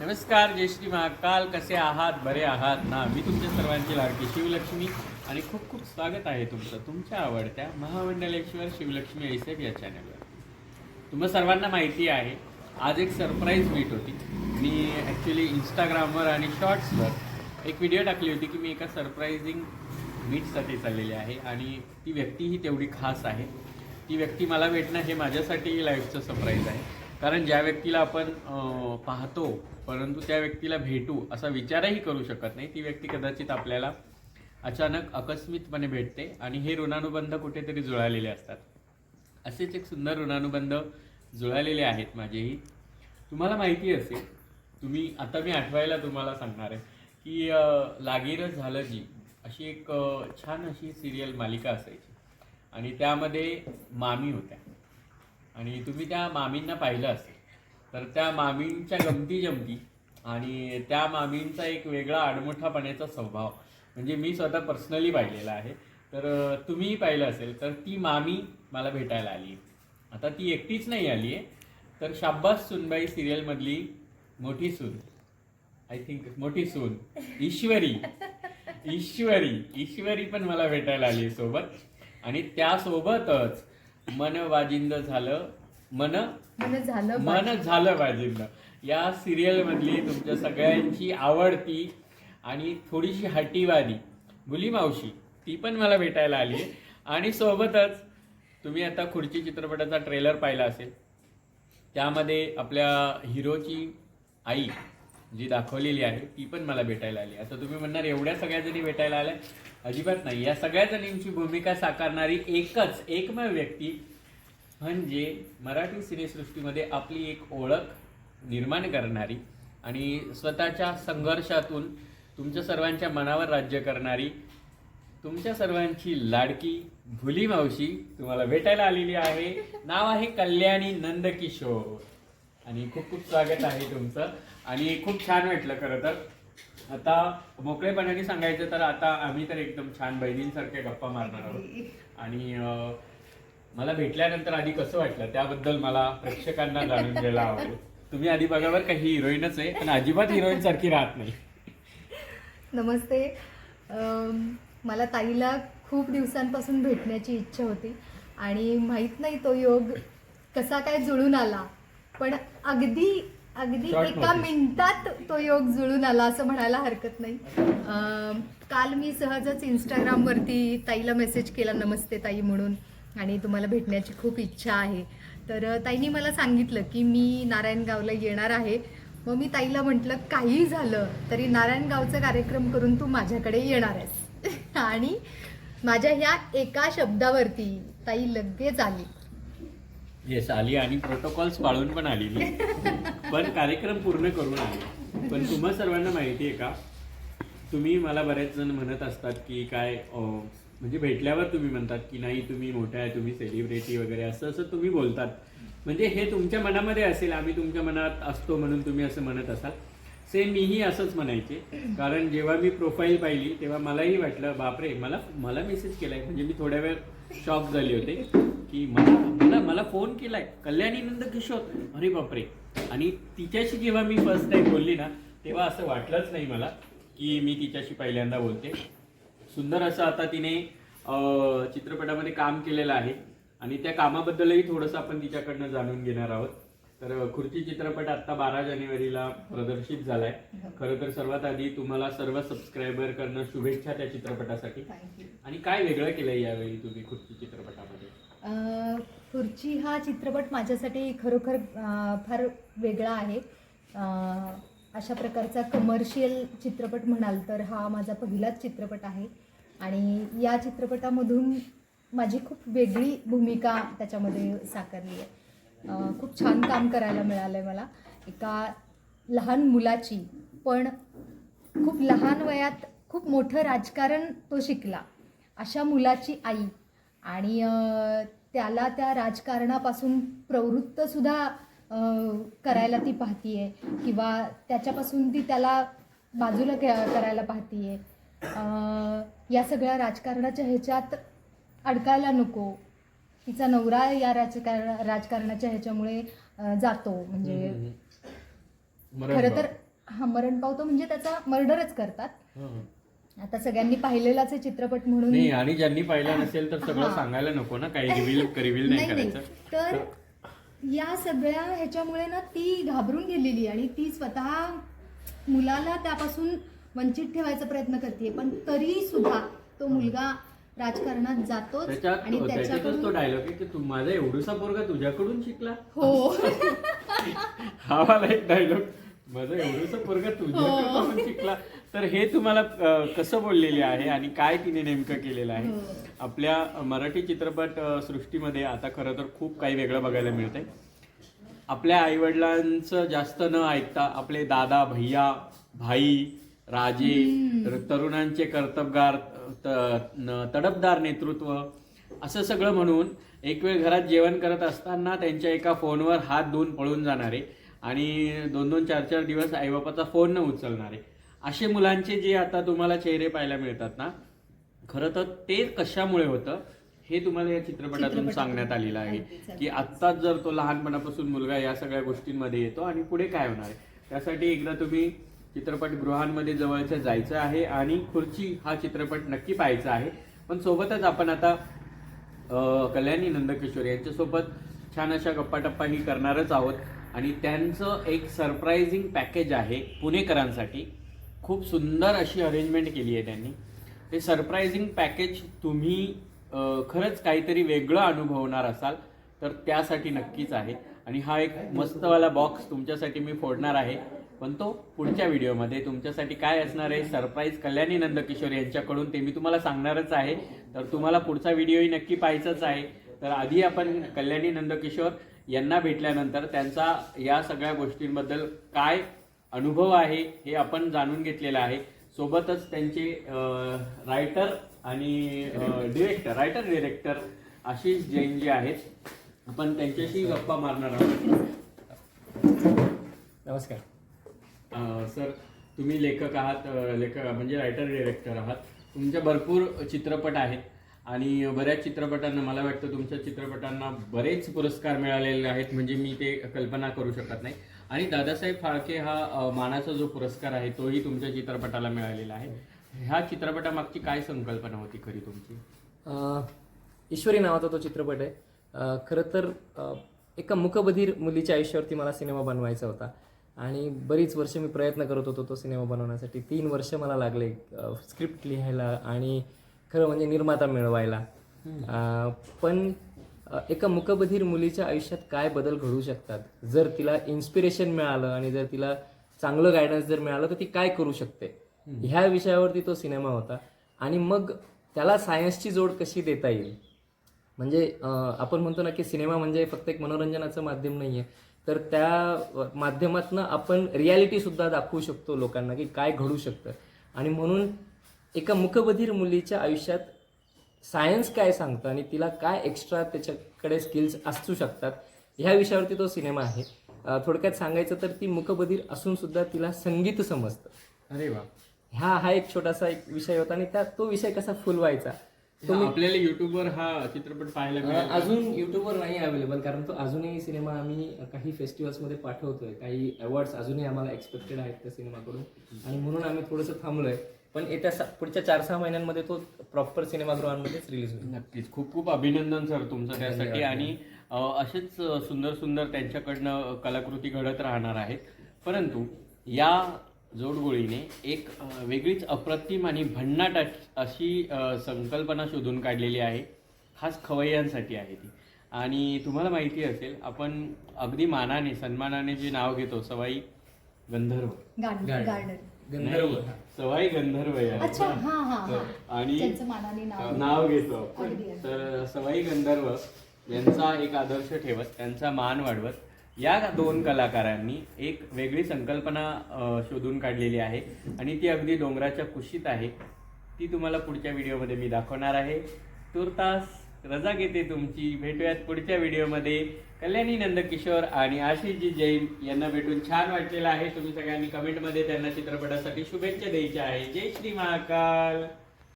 नमस्कार जय श्री महाकाल. कसे आहात? बरे आहात ना? मी तुमच्या सर्वांची लाडकी शिवलक्ष्मी आणि खूप खूप स्वागत आहे तुमचं तुमच्या आवडत्या महामंडलेश्वर शिवलक्ष्मी ऐसेफ या चॅनलवर तुम्हा सर्वांना माहिती आहे आज एक सरप्राईज मीट होती. मी ॲक्च्युली इंस्टाग्रामवर आणि शॉर्ट्सवर एक व्हिडिओ टाकली होती की मी एका सरप्राईझिंग मीटसाठी चाललेली आहे आणि ती व्यक्तीही तेवढी खास आहे. ती व्यक्ती मला भेटणं हे माझ्यासाठी लाईफचं सरप्राईज आहे. कारण ज्या व्यक्तीला आपण पाहतो परंतु त्या व्यक्तीला भेटू असा विचारही करू शकत नाही. ती व्यक्ती कदाचित आपल्याला अचानक आकस्मितपणे भेटते आणि हे ऋणानुबंध कुठेतरी जुळालेले असतात. असेच एक सुंदर ऋणानुबंध जुळालेले आहेत माझेही. तुम्हाला माहिती असेल तुम्ही आता मी आठवायला तुम्हाला सांगणार आहे की अं, लागीरच झालं जी अशी एक छान अशी सिरियल मालिका असायची. आणि त्यामध्ये मामी होत्या. आणि तुम्ही त्या मामींना पाहिलं असेल. तर त्या मामींच्या गमती जमती. आणि त्या मामींचा एक वेगळा आडमुठापणाचा स्वभाव. म्हणजे मी स्वतः पर्सनली पाहिलेला आहे. तर तुम्हीही पाहिलं असेल तर ती मामी मला भेटायला आली. आता ती एकटीच नाही आली आहे. तर शाब्बास सुनबाई सिरियलमधली मोठी सून. आय थिंक मोठी सून. ईश्वरी. ईश्वरी. ईश्वरी पण मला भेटायला आली सोबत. आणि त्यासोबतच मन वाजिंद झालं. मन मन झालं मन झालं वाजिंद या सिरियल मधली तुमच्या सगळ्यांची आवडती आणि थोडीशी हटीवादी गुली मावशी ती पण मला भेटायला आली आहे. आणि सोबतच तुम्ही आता खुर्ची चित्रपटाचा ट्रेलर पाहिला असेल. त्यामध्ये आपल्या हिरोची आई जी दाखवलेली आहे ती पण मला भेटायला आली आता तुम्ही म्हणणार एवढ्या सगळ्या जणी भेटायला आल्या? अजिबात नाही. या सगळ्या जणींची भूमिका साकारणारी एकच एकमेव व्यक्ती म्हणजे मराठी सिनेसृष्टीमध्ये आपली एक ओळख निर्माण करणारी आणि स्वतःच्या संघर्षातून तुमच्या सर्वांच्या मनावर राज्य करणारी तुमच्या सर्वांची लाडकी भुली मावशी तुम्हाला भेटायला आलेली आहे. नाव आहे कल्याणी नंदकिशोर. आणि खूप खूप स्वागत आहे तुमचं. आणि खूप छान वाटलं खरं तर. आता मोकळेपणाने सांगायचं तर आता आम्ही तर एकदम छान बहिणींसारख्या गप्पा मारणार आहोत. आणि मला भेटल्यानंतर आधी कसं वाटलं? त्याबद्दल मला प्रेक्षकांना जाणून घ्यायला आवडेल. तुम्ही आधी बघावर काही हिरोईनच आहे पण अजिबात हिरोईन सारखी राहत नाही. नमस्ते. अम, मला ताईला खूप दिवसांपासून भेटण्याची इच्छा होती आणि माहीत नाही तो योग कसा काय जुळून आला पण अगदी अगदी Short एका notice. मिनिटात तो योग जुळून आला असं म्हणायला हरकत नाही. अम, काल मी सहजच इंस्टाग्रामवरती ताईला मेसेज केला नमस्ते ताई म्हणून. आणि तुम्हाला भेटण्याची खूप इच्छा आहे. तर अ, ताईने मला सांगितलं की मी नारायणगावला येणार आहे. मग मी ताईला म्हटलं काही झालं तरी नारायणगावचा कार्यक्रम करून तू माझ्याकडे येणार आहेस. आणि माझ्या ह्या एका शब्दावरती ताई लगेच आली. येस आली आणि प्रोटोकॉल्स पाळून पण आलेली. पण कार्यक्रम पूर्ण करून आली. पण तुम्हा सर्वांना माहिती आहे का? तुम्ही मला बरेच जण म्हणत असतात की काय म्हणजे भेटल्यावर तुम्ही म्हणतात की नाही तुम्ही मोठा आहे तुम्ही सेलिब्रिटी वगैरे असं असं तुम्ही बोलतात. म्हणजे हे तुमच्या मनामध्ये असेल आम्ही तुमच्या मनात असतो म्हणून तुम्ही असं म्हणत असाल. सेम मीही असंच म्हणायचे. कारण जेव्हा मी प्रोफाईल पाहिली तेव्हा मलाही वाटलं बापरे मला मला मेसेज केलाय. म्हणजे मी थोड्या वेळ शॉक झाले होते की मला मला मला फोन केलाय. कल्याणी नंद किशोर. अरे बापरे. आणि तिच्याशी जेव्हा मी फर्स्ट टाइम बोलली ना तेव्हा असं वाटलंच नाही मला की मी तिच्याशी पहिल्यांदा बोलते. सुंदर असं आता तिने चित्रपटामध्ये काम केलेलं आहे. आणि त्या कामाबद्दलही थोडंसं आपण तिच्याकडनं जाणून घेणार आहोत. तर खुर्ची चित्रपट आता बारा जानेवारीला प्रदर्शित झालाय. खरं तर सर्वात आधी तुम्हाला सर्व सबस्क्रायबर करणं शुभेच्छा त्या चित्रपटासाठी. आणि काय वेगळं केलंय यावेळी तुम्ही खुर्ची चित्रपटामध्ये? अं, खुर्ची हा चित्रपट माझ्यासाठी खरोखर फार वेगळा आहे. अशा प्रकारचा कमर्शियल चित्रपट म्हणाल तर हा माझा पहिलाच चित्रपट आहे. आणि या चित्रपटामधून माझी खूप वेगळी भूमिका त्याच्यामध्ये साकारली आहे. खूप छान काम करायला मिळालं आहे मला. एका लहान मुलाची पण खूप लहान वयात खूप मोठं राजकारण तो शिकला. अशा मुलाची आई. आणि त्याला त्या राजकारणापासून प्रवृत्तसुद्धा करायला ती पाहतीये. किंवा त्याच्यापासून ती त्याला बाजूला क- करायला पाहतीये. या सगळ्या राजकारणाच्या ह्याच्यात अडकायला नको. तिचा नवरा या राजकारण राजकारणाच्या ह्याच्यामुळे जातो. म्हणजे खरं. तर हा मरण पावतो म्हणजे त्याचा मर्डरच करतात. आता सगळ्यांनी पाहिलेलाच आहे चित्रपट म्हणून. नाही आणि ज्यांनी पाहिला नसेल तर सगळं. सांगायला नको ना. काही रिव्हील रिव्हील नाही करायचं. तर या सगळ्या ह्याच्यामुळे ना ती घाबरून गेलेली आणि ती स्वतः मुलाला त्यापासून वंचित ठेवायचा प्रयत्न करते पण तरी सुद्धा तो मुलगा राजकारणात त्याच्यात आणि त्याच्यातच तो डायलॉग आहे की तू माझा एवढूसा पोरगा तुझ्याकडून शिकला? हो. हा मला एक डायलॉग माझं एवढंसं पोरगा तुझ्याकडून शिकला. तर हे तुम्हाला कसं बोललेले आहे आणि काय तिने नेमकं केलेलं आहे? हो. आपल्या मराठी चित्रपट सृष्टीमध्ये आता खरं तर खूप काही वेगळं बघायला मिळतंय. आपल्या आईवडिलांचं जास्त न ऐकता आपले दादा भैया भाई राजे तर तरुणांचे कर्तबगार त- न- तडफदार नेतृत्व असं सगळं म्हणून एक वेळ घरात जेवण करत असताना त्यांच्या एका फोनवर हात धुवून पळून जाणारे आणि दोन दोन चार चार दिवस आईबापाचा फोन न उचलणारे. असे मुलांचे जे आता तुम्हाला चेहरे पाहायला मिळतात ना खरं तर ते कशामुळे होतं हे तुम्हाला या चित्रपटातून सांगण्यात आलेलं आहे की आत्ताच जर तो लहानपणापासून मुलगा या सगळ्या गोष्टींमध्ये येतो आणि पुढे काय होणार आहे? त्यासाठी एकदा तुम्ही चित्रपटगृहांमध्ये जवळच्या जायचं आहे आणि खुर्ची हा चित्रपट नक्की पाहायचा आहे. पण सोबतच आपण आता कल्याणी नंदकिशोर यांच्यासोबत छान अशा गप्पाटप्पाही करणारच आहोत. आणि त्यांचं एक सरप्रायझिंग पॅकेज आहे पुणेकरांसाठी. खूप सुंदर अशी अरेंजमेंट केली आहे त्यांनी. ते सरप्रायझिंग पॅकेज तुम्ही खरंच काहीतरी वेगळं अनुभवणार असाल तर त्यासाठी नक्कीच आहे. आणि हा एक मस्तवाला बॉक्स तुमच्यासाठी मी फोडणार आहे. पण तो पुढच्या व्हिडिओमध्ये तुमच्यासाठी काय असणार आहे? सरप्राईज कल्याणी नंदकिशोर यांच्याकडून ते मी तुम्हाला सांगणारच आहे. तर तुम्हाला पुढचा व्हिडिओही नक्की पाहायचाच आहे. तर आधी आपण कल्याणी नंदकिशोर यांना भेटल्यानंतर त्यांचा या सगळ्या गोष्टींबद्दल काय अनुभव आहे हे आपण जाणून घेतलेला आहे. सोबतच त्यांचे रायटर आणि director writer director Ashish Jain जे आहेत. आपण त्यांच्याशी गप्पा मारणार आहोत. नमस्कार. सर तुम्ही लेखक आहात लेखक म्हणजे रायटर डिरेक्टर आहात. तुमच्या भरपूर चित्रपट आहेत. आणि बऱ्याच चित्रपटांना मला वाटतं तुमच्या चित्रपटांना बरेच पुरस्कार मिळालेले आहेत म्हणजे मी ते कल्पना करू शकत नाही. आणि दादासाहेब फाळके हा मानाचा जो पुरस्कार आहे तोही तुमच्या चित्रपटाला मिळालेला आहे. ह्या चित्रपटामागची काय संकल्पना होती खरी तुमची? ईश्वरी नावाचा तो चित्रपट आहे. खरं तर एका मुकबधीर मुलीच्या आयुष्यावरती मला सिनेमा बनवायचा होता. आणि बरीच वर्ष मी प्रयत्न करत होतो तो सिनेमा बनवण्यासाठी. तीन वर्ष मला लागले स्क्रिप्ट लिहायला आणि खरं म्हणजे निर्माता मिळवायला. पण एका मुकबधीर मुलीच्या आयुष्यात काय बदल घडू शकतात? जर तिला इन्स्पिरेशन मिळालं आणि जर तिला चांगलं गायडन्स जर मिळालं तर ती काय करू शकते? ह्या विषयावरती तो सिनेमा होता. आणि मग त्याला सायन्सची जोड कशी देता येईल? म्हणजे आपण म्हणतो ना की सिनेमा म्हणजे फक्त एक मनोरंजनाचं माध्यम नाही आहे तर त्या माध्यमातनं आपण रियालिटी सुद्धा दाखवू शकतो लोकांना की काय घडू शकतं. आणि म्हणून एका मुकबधीर मुलीच्या आयुष्यात सायन्स काय सांगतं आणि तिला काय एक्स्ट्रा त्याच्याकडे स्किल्स असू शकतात ह्या विषयावरती तो सिनेमा आहे. थोडक्यात सांगायचं तर ती मुकबधीर असून सुद्धा तिला संगीत समजतं. अरे वा. हा हा एक छोटासा एक विषय होता आणि त्या तो विषय कसा फुलवायचा? आपल्याला युट्यूबवर हा चित्रपट पाहायला अजून युट्यूबवर नाही अवेलेबल कारण तो अजूनही सिनेमा आम्ही काही फेस्टिवल्समध्ये पाठवतोय. काही अवॉर्ड्स अजूनही आम्हाला एक्सपेक्टेड आहेत त्या सिनेमाकडून आणि म्हणून आम्ही थोडंसं थांबलोय. पण येत्या सा- पुढच्या चार सहा महिन्यांमध्ये तो प्रॉपर सिनेमागृहांमध्येच रिलीज होईल. नक्कीच. खूप खूप अभिनंदन सर तुमचं त्यासाठी. आणि अ, असेच अ, सुंदर सुंदर त्यांच्याकडनं कलाकृती घडत राहणार आहेत. परंतु या जोडगोळीने एक अ, वेगळीच अप्रतिम आणि भन्नाट अश- अशी अ, संकल्पना शोधून काढलेली आहे. खास खवय्यांसाठी आहे ती. आणि तुम्हाला माहिती असेल आपण अगदी मानाने सन्मानाने जे नाव घेतो सवाई गंधर्व. गार्डन गार्डन गंधर्व. सवाई गंधर्व या. अच्छा हा हा हा. आणि त्यांचं मानाने नाव नाव घेतो आपण. अगदी, अगदी. तर सवाई गंधर्व यांचा एक आदर्श ठेवत त्यांचा मान वाढवत या दोन कलाकारांनी एक वेगळी संकल्पना अ, शोधून काढलेली आहे आणि ती अगदी डोंगराच्या कुशीत आहे. ती तुम्हाला पुढच्या व्हिडिओमध्ये मी दाखवणार आहे. तुर्तास रजा घेते तुमची. भेटूयात पुढच्या व्हिडिओमध्ये. कल्याणी नंदकिशोर आणि आशिषजी जैन यांना भेटून छान वाटलेलं आहे. तुम्ही सगळ्यांनी कमेंटमध्ये त्यांना चित्रपटासाठी शुभेच्छा द्यायच्या आहे. जय श्री महाकाल.